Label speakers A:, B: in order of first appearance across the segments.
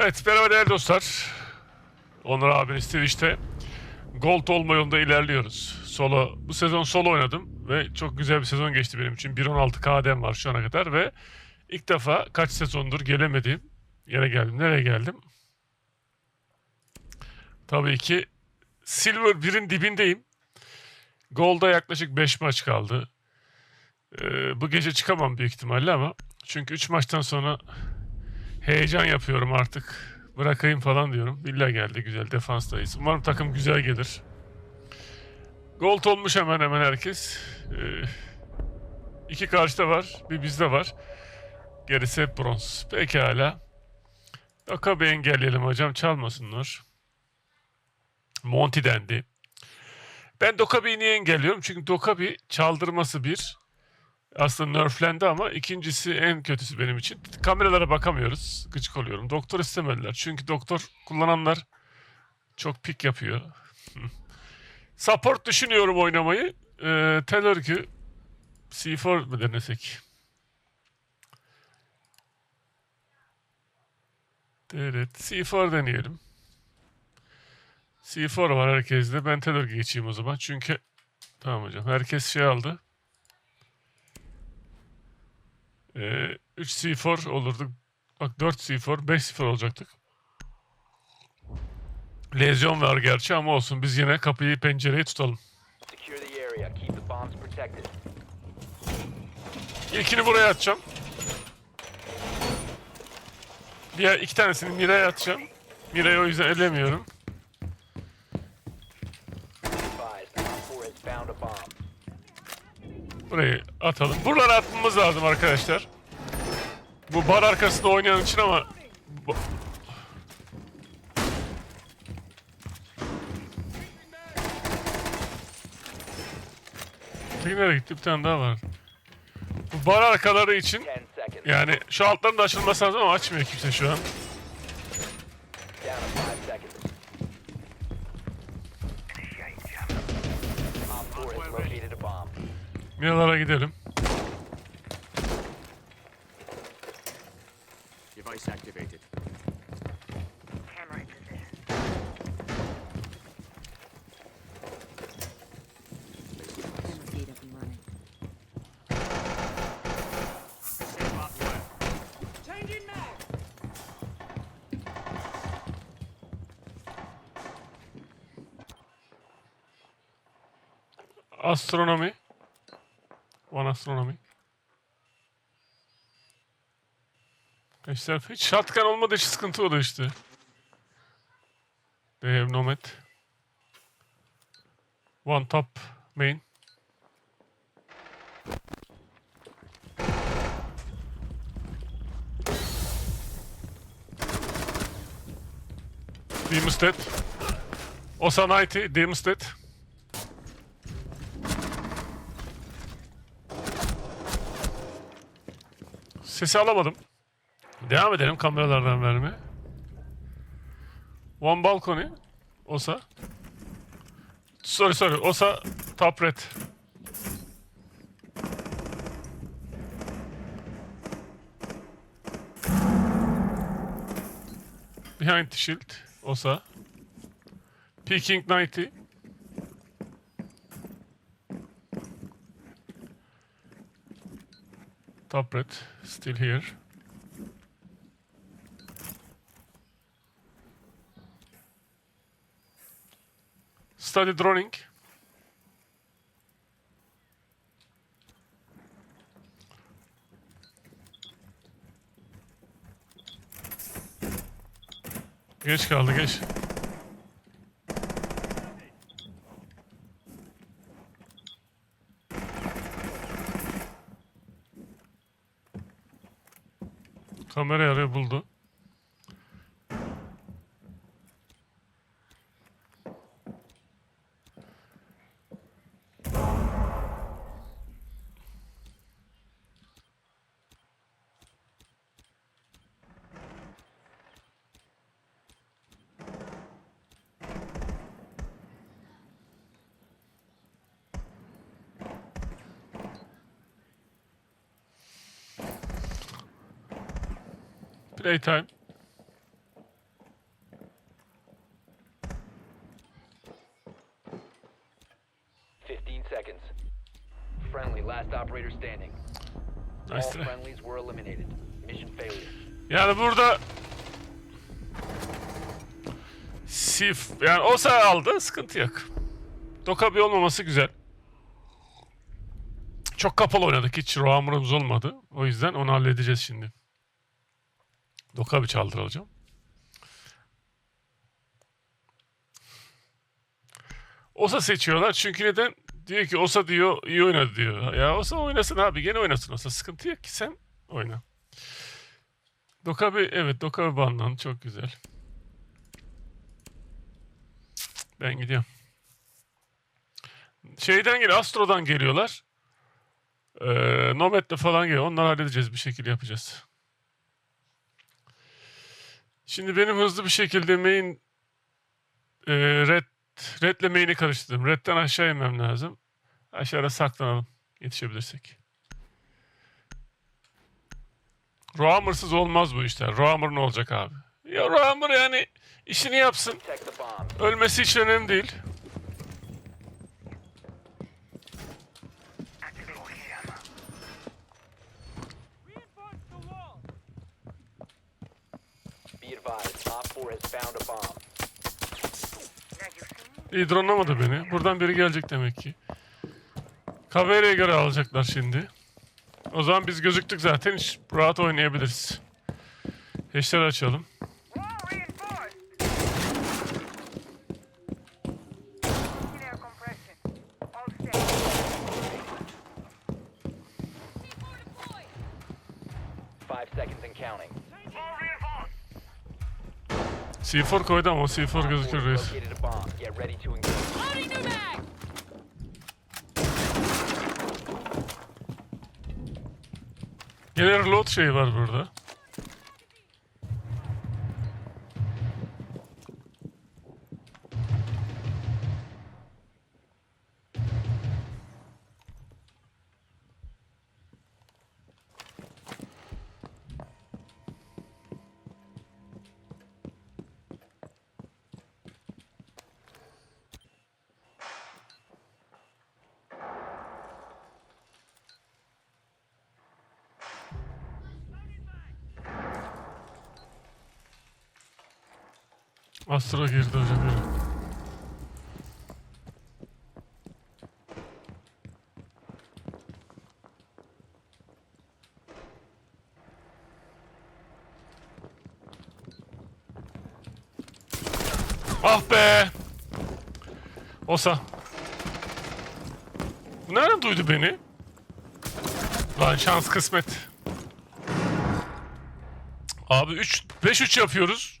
A: Evet merhaba değerli dostlar. Onur abiniz Twitch'te Gold olma yolunda ilerliyoruz. Solo, bu sezon solo oynadım ve çok güzel bir sezon geçti benim için. 1.16 KD'm var şu ana kadar ve ilk defa kaç sezondur gelemediğim yere geldim. Nereye geldim? Tabii ki Silver 1'in dibindeyim. Gold'a yaklaşık 5 maç kaldı. Ee, bu gece çıkamam büyük ihtimalle ama çünkü 3 maçtan sonra heyecan yapıyorum artık. Bırakayım falan diyorum. Villa geldi güzel defanstayız. Umarım takım güzel gelir. Gold olmuş hemen hemen herkes. Ee, iki karşıda var. Bir bizde var. Gerisi hep bronz. Pekala. Dokabi engelleyelim hocam. Çalmasınlar. Monty dendi. Ben Dokabi'yi niye engelliyorum? Çünkü Dokabi çaldırması bir. Aslında nerflendi ama ikincisi en kötüsü benim için. Kameralara bakamıyoruz. Gıcık oluyorum. Doktor istemediler. Çünkü doktor kullananlar çok pik yapıyor. Support düşünüyorum oynamayı. Ee, Taylor ki C4 mı denesek? Evet, C4 deneyelim. C4 var herkeste. Ben Taylor geçeyim o zaman. Çünkü tamam hocam. Herkes şey aldı. Ee, 3 C4 olurduk. Bak 4 C4, 5 0 olacaktık. Lezyon var gerçi ama olsun. Biz yine kapıyı pencereyi tutalım. İlkini buraya atacağım. Diğer iki tanesini Mira'ya atacağım. Mira'yı o yüzden elemiyorum.
B: Advised, Op 4 has found a bomb.
A: Burayı atalım. Buralara atmamız lazım arkadaşlar. Bu bar arkasında oynayan için ama... Nereye gitti? Bir tane daha var. Bu bar arkaları için
B: 10 seconds.
A: yani şu altların da açılması lazım ama açmıyor kimse şu an. Miralara gidelim.
C: Device activated.
D: Camera
A: One astronomi. Arkadaşlar hiç shotgun olmadığı için sıkıntı oluyor işte. They have nomad. One top main. Demon's dead. Osa 90, Demon's dead. Sesi alamadım. Devam edelim kameralardan verme. One balcony. Osa. Sorry sorry. Osa top red. Behind the shield. Osa. Peking 90. Top red. Still here. Study drawing. Geç kaldı geç. Kamera arıyor buldu.
B: Daytime.
A: Nice Yani burada Sif yani olsa aldı sıkıntı yok. Dokabi olmaması güzel. Çok kapalı oynadık hiç roamurumuz olmadı. O yüzden onu halledeceğiz şimdi. Dokabi çaldıracağım. Osa seçiyorlar çünkü neden? Diyor ki Osa diyor iyi oynadı diyor. Ya Osa oynasın abi gene oynasın Osa. Sıkıntı yok ki sen oyna. Dokabi evet Dokabi bandan çok güzel. Ben gidiyorum. Şeyden geliyor Astro'dan geliyorlar. Ee, Nomad'le falan geliyor. Onları halledeceğiz bir şekilde yapacağız. Şimdi benim hızlı bir şekilde main e, red redle main'i karıştırdım. Red'den aşağı inmem lazım. Aşağıda saklanalım. Yetişebilirsek. Roamer'sız olmaz bu işler. Roamer ne olacak abi? Ya Roamer yani işini yapsın. Ölmesi hiç önemli değil.
B: Be advised, Op 4 has found a bomb.
A: İyi dronlamadı beni. Buradan biri gelecek demek ki. Kameraya göre alacaklar şimdi. O zaman biz gözüktük zaten. Hiç rahat oynayabiliriz. Eşleri açalım. C4 koydu ama C4
B: Op 4
A: gözükür reis. Yine reload şeyi var burada. Astro girdi hocam. yürü. Ah be! Osa. Bu Nereden duydu beni? Lan şans kısmet. Abi 3 5 3 yapıyoruz.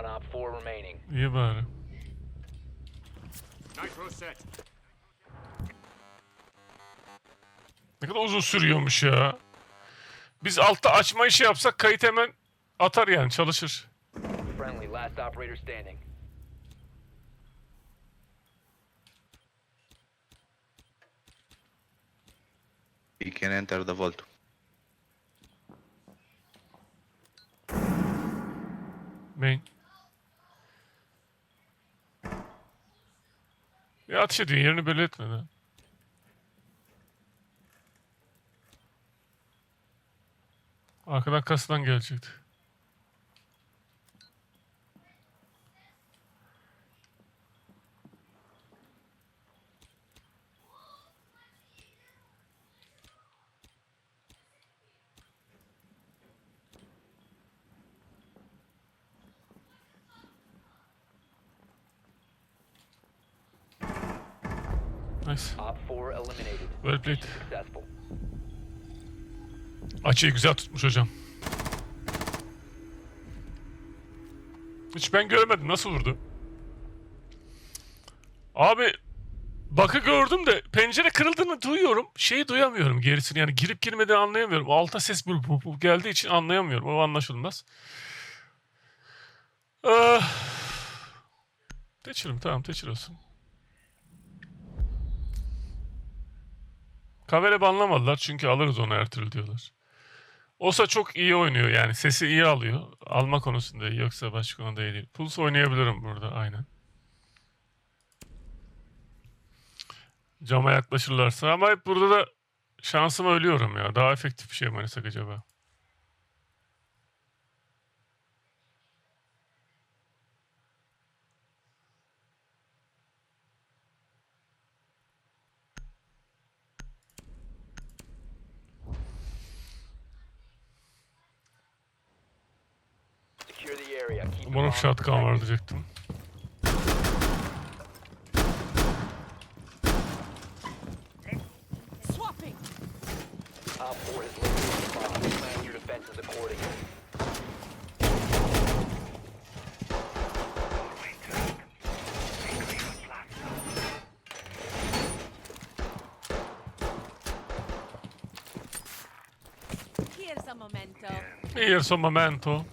B: One Op 4 remaining.
A: İyi bari.
E: Nitro set.
A: Ne kadar uzun sürüyormuş ya. Biz altta açma işi yapsak kayıt hemen atar yani çalışır.
B: Friendly, last operator standing.
F: He can enter the vault.
A: Main. Ya ateş ediyor yerini belli etmeden. Arkadan kasından gelecekti. Nice.
B: Op 4 eliminated.
A: Well played. Açıyı güzel tutmuş hocam. Hiç ben göremedim. Nasıl vurdu? Abi bakı gördüm de pencere kırıldığını duyuyorum. Şeyi duyamıyorum gerisini. Yani girip girmediğini anlayamıyorum. Alta ses bul bul bul geldiği için anlayamıyorum. O anlaşılmaz. Ah. Teçhirim tamam teçhir olsun. Kavere banlamadılar çünkü alırız onu her diyorlar. Osa çok iyi oynuyor yani. Sesi iyi alıyor. Alma konusunda iyi yoksa başka konuda iyi değil. Pulse oynayabilirim burada aynen. Cama yaklaşırlarsa ama hep burada da şansıma ölüyorum ya. Daha efektif bir şey mi acaba?
B: Secure the area. Keep the
A: Umarım
B: bombs
A: shotgun var
B: protected.
A: diyecektim.
D: Swapping!
B: Op 4 has located the bomb. Plan your defenses accordingly.
D: Here's a memento.
A: Here's a momento.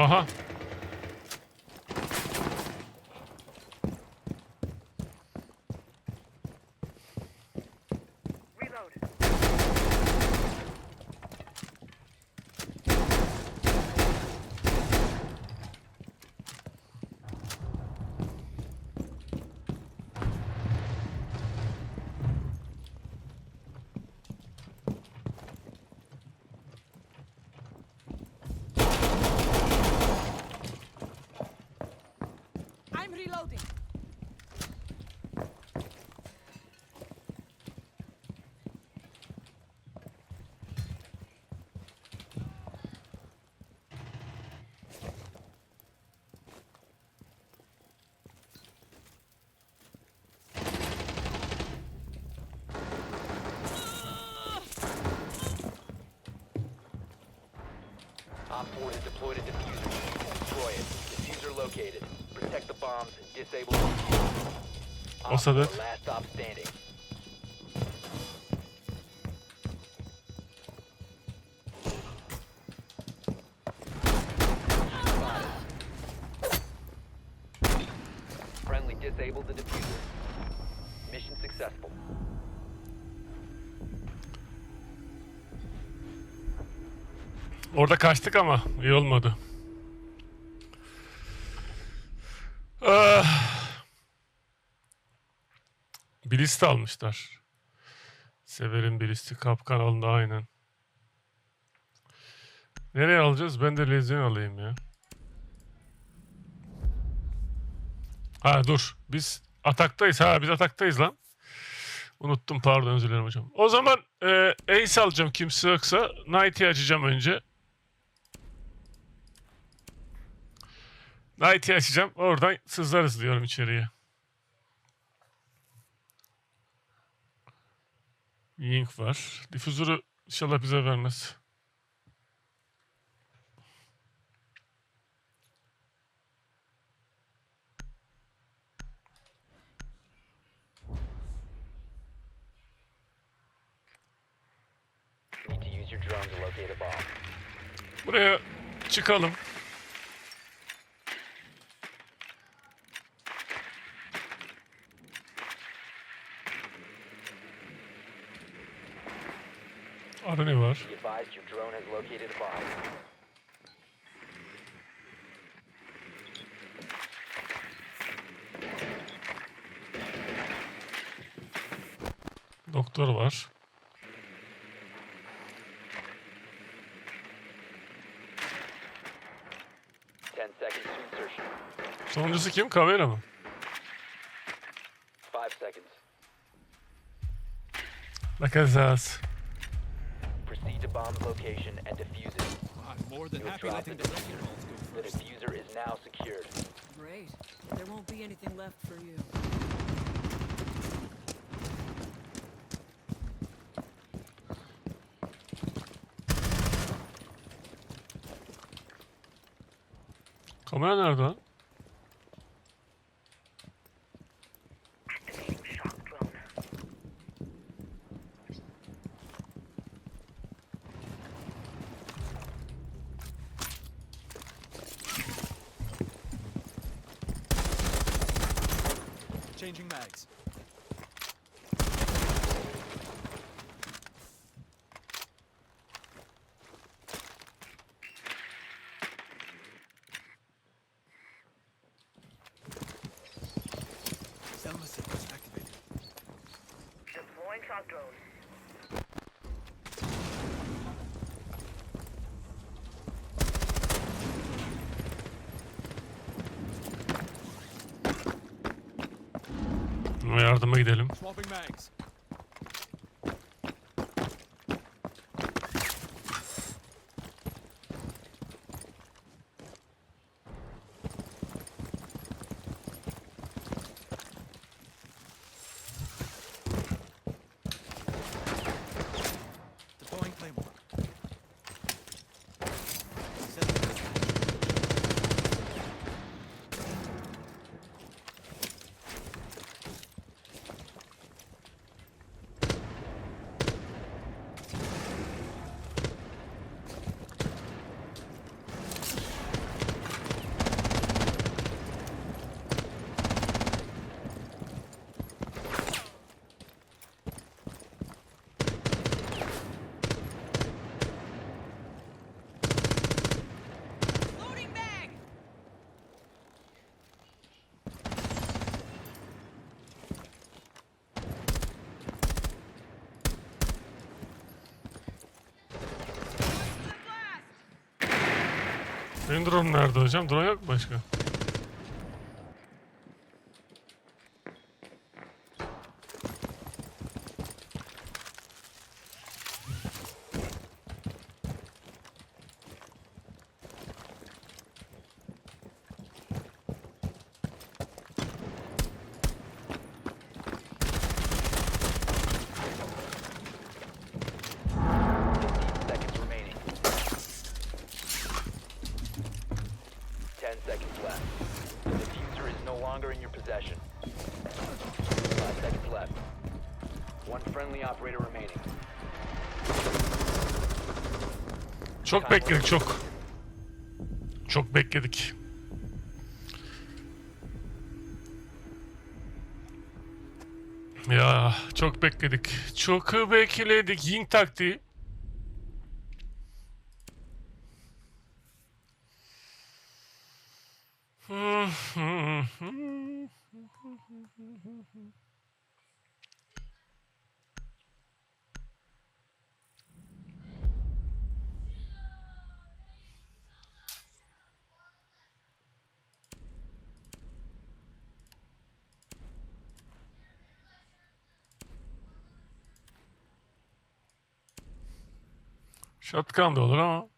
A: Aha.
B: 4 has deployed a diffuser. Destroy it. Diffuser located. Protect the bombs. Disable the diffuser. Op
A: Olsa
B: 4,
A: da-
B: last stop standing.
A: Kaçtık ama iyi olmadı. Ah. Bir liste almışlar. Severim bir liste. Kap kanalında aynen. Nereye alacağız? Ben de lezyon alayım ya. Ha dur. Biz ataktayız. Ha biz ataktayız lan. Unuttum pardon özür dilerim hocam. O zaman e, Ace alacağım kimse yoksa. Knight'i açacağım önce. Knight'i açacağım. Oradan sızlarız diyorum içeriye. Ying var. Difüzörü inşallah bize vermez.
B: Need to use your drone to locate a bomb.
A: Buraya çıkalım. Arada ne var?
B: Be advised your drone has located a bomb.
A: Doktor var. Sonuncusu kim? Kamera mı?
B: Five seconds.
A: Bakacağız.
B: Proceed to bomb's location and defuse it.
E: I'm more than
B: You have
E: happy
B: dropped
E: letting
B: the
E: the wrecking balls go
B: The
E: first.
B: diffuser is now secured.
D: Great. There won't be anything left for you.
A: Kamera nerede lan? Yardıma gidelim.
E: Swapping mags.
A: Benim drone nerede hocam? Drone yok mu başka?
B: Seconds remaining. Ten seconds left. The diffuser is no longer in your possession. Five seconds left. One friendly
A: Çok bekledik çok. Çok bekledik. Ya çok bekledik. Çok bekledik. Ying taktiği. Shotgun da olur ama.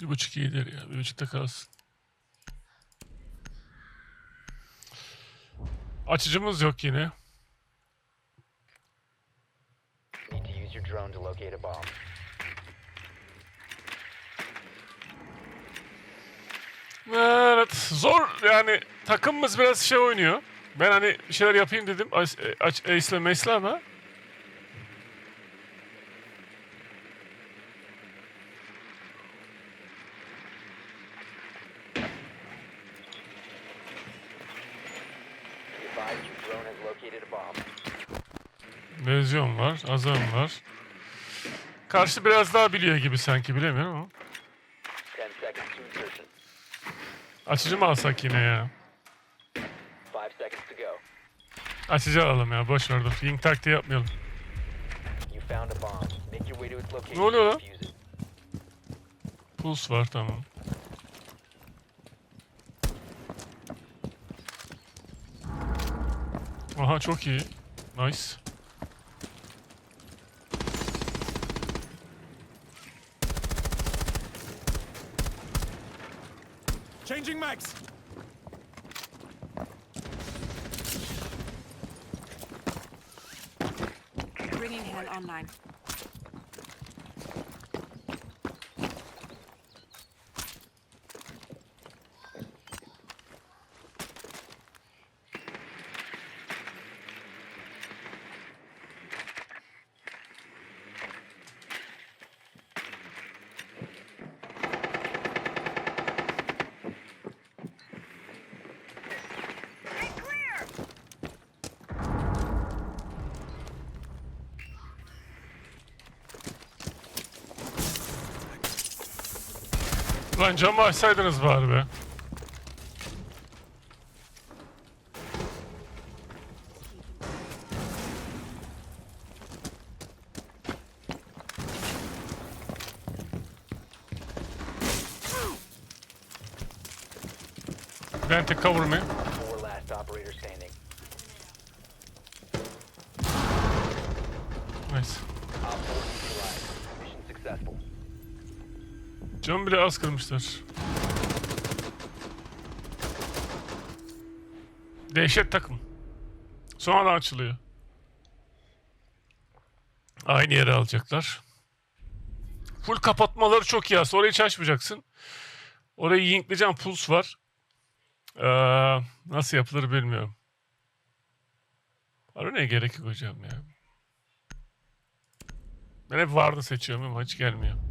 A: Bir buçuk iyidir ya. Bir buçukta kalsın. Açıcımız yok yine.
B: Drone to locate a bomb.
A: Evet. Zor yani takımımız biraz şey oynuyor. Ben hani bir şeyler yapayım dedim. Ace- Ace- Ace'le Mace'le ama. Lezyon var, Azam var. Karşı biraz daha biliyor gibi sanki bilemiyorum ama. Açıcı mı alsak yine ya? Açıcı alalım ya boş ver dur. Ying taktiği yapmayalım.
B: Ne
A: oluyor lan? Puls var tamam. Aha çok iyi. Nice.
E: Changing mags.
C: Bringing hell online.
A: Lan camı açsaydınız bari be. Vente cover me. Bile az kırmışlar. Dehşet takım. Sonradan açılıyor. Aynı yere alacaklar. Full kapatmaları çok iyi. Orayı hiç açmayacaksın. Orayı yinkleyeceğim. Puls var. Ee, nasıl yapılır bilmiyorum. Araya gerek yok hocam ya. Ben hep vardı seçiyorum ama hiç gelmiyor.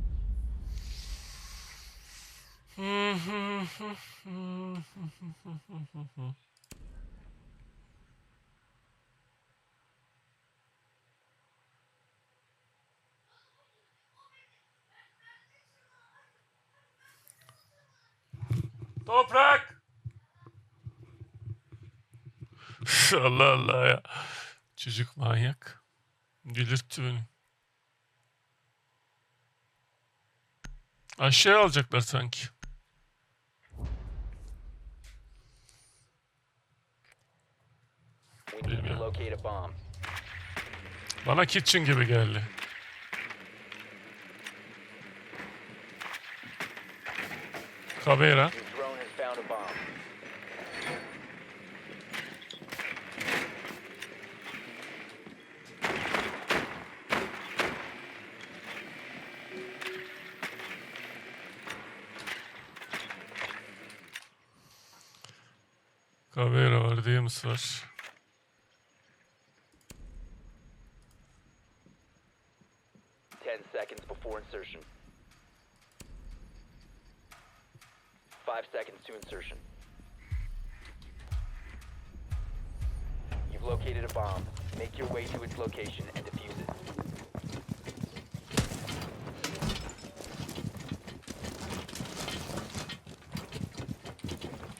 A: Toprak! Allah Allah ya. Çocuk manyak. Delirtti beni. Aşağı alacaklar sanki.
B: We need to
A: Bilmiyorum.
B: Locate a bomb.
A: Bana kitchen gibi geldi. Caveira.
B: Your drone has found a bomb.
A: Caveira var, Diams var.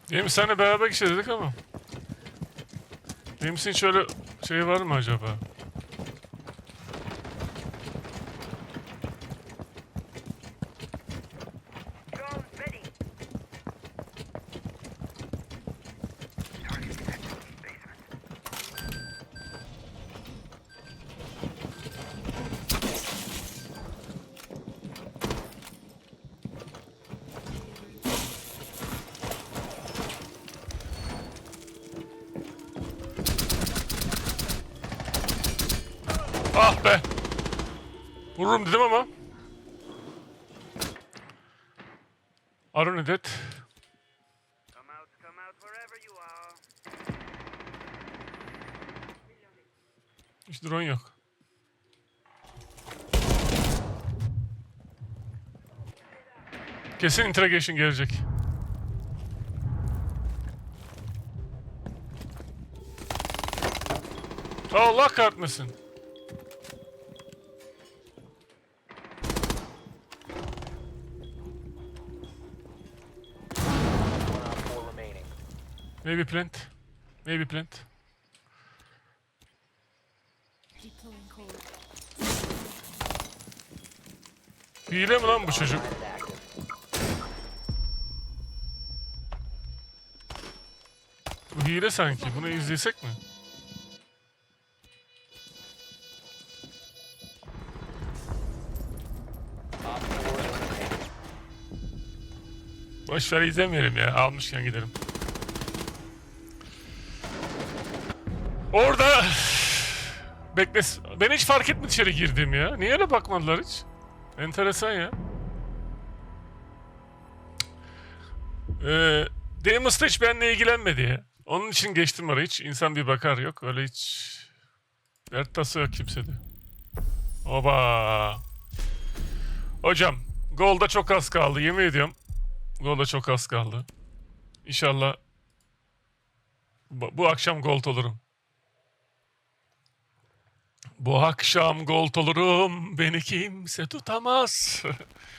A: Diams seninle beraber dedik ama. Dims'in şöyle şey var mı acaba? Hiç drone yok. Kesin interrogation gelecek. Allah kahretmesin. Maybe plant. Maybe plant. Hile mi lan bu çocuk? Bu hile sanki. Bunu izlesek mi? Boşver izlemeyelim ya. Almışken giderim. Orada bekles. Ben hiç fark etmedim içeri girdim ya. Niye öyle bakmadılar hiç? Enteresan ya. Ee, Demus da hiç benimle ilgilenmedi ya. Onun için geçtim oraya hiç. İnsan bir bakar yok. Öyle hiç dert tası yok kimsede. Oba. Hocam golda çok az kaldı yemin ediyorum. Golda çok az kaldı. İnşallah bu akşam gold olurum. Bu akşam gold olurum. Beni kimse tutamaz.